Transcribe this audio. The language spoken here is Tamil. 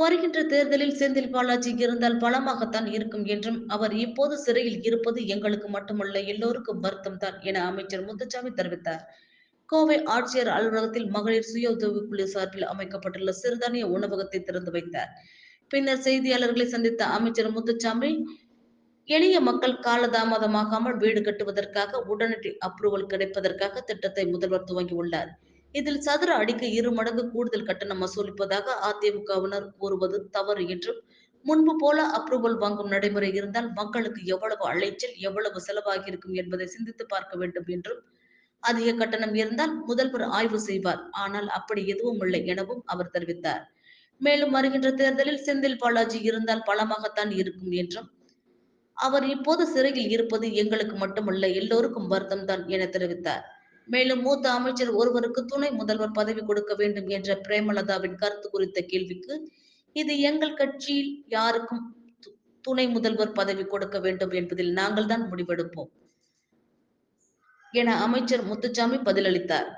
வருகின்ற தேர்தலில் செந்தில் பாலாஜி இருந்தால் பலமாகத்தான் இருக்கும் என்றும் அவர் இப்போது சிறையில் இருப்பது எங்களுக்கு மட்டுமல்ல எல்லோருக்கும் வருத்தம் தான் என அமைச்சர் முத்துச்சாமி தெரிவித்தார். கோவை ஆட்சியர் அலுவலகத்தில் மகளிர் சுய உதவிக்குழு சார்பில் அமைக்கப்பட்டுள்ள சிறுதானிய உணவகத்தை திறந்து வைத்தார். பின்னர் செய்தியாளர்களை சந்தித்த அமைச்சர் முத்துச்சாமி எளிய மக்கள் காலதாமதமாகாமல் வீடு கட்டுவதற்காக உடனடி அப்ரூவல் கிடைப்பதற்காக திட்டத்தை முதல்வர் துவங்கியுள்ளார். இதில் சதுர அடிக்கு இரு மடங்கு கூடுதல் கட்டணம் வசூலிப்பதாக அதிமுகவினர் கூறுவது தவறு என்றும் முன்பு போல அப்ரூவல் வாங்கும் நடைமுறை இருந்தால் மக்களுக்கு எவ்வளவு அலைச்சல் எவ்வளவு செலவாகியிருக்கும் என்பதை சிந்தித்து பார்க்க வேண்டும் என்றும் அதிக கட்டணம் இருந்தால் முதல்வர் ஆய்வு செய்வார். ஆனால் அப்படி எதுவும் இல்லை எனவும் அவர் தெரிவித்தார். மேலும் வருகின்ற தேர்தலில் செந்தில் பாலாஜி இருந்தால் பலமாகத்தான் இருக்கும் என்றும் அவர் இப்போது சிறையில் இருப்பது எங்களுக்கு மட்டுமல்ல எல்லோருக்கும் வருத்தம் தான் என தெரிவித்தார். மேலும் மூத்த அமைச்சர் ஒருவருக்கு துணை முதல்வர் பதவி கொடுக்க வேண்டும் என்ற பிரேமலதாவின் கருத்து குறித்த கேள்விக்கு இது எங்கள் கட்சியில் யாருக்கும் துணை முதல்வர் பதவி கொடுக்க வேண்டும் என்பதில் நாங்கள் தான் முடிவெடுப்போம். என அமைச்சர் முத்துச்சாமி பதிலளித்தார்.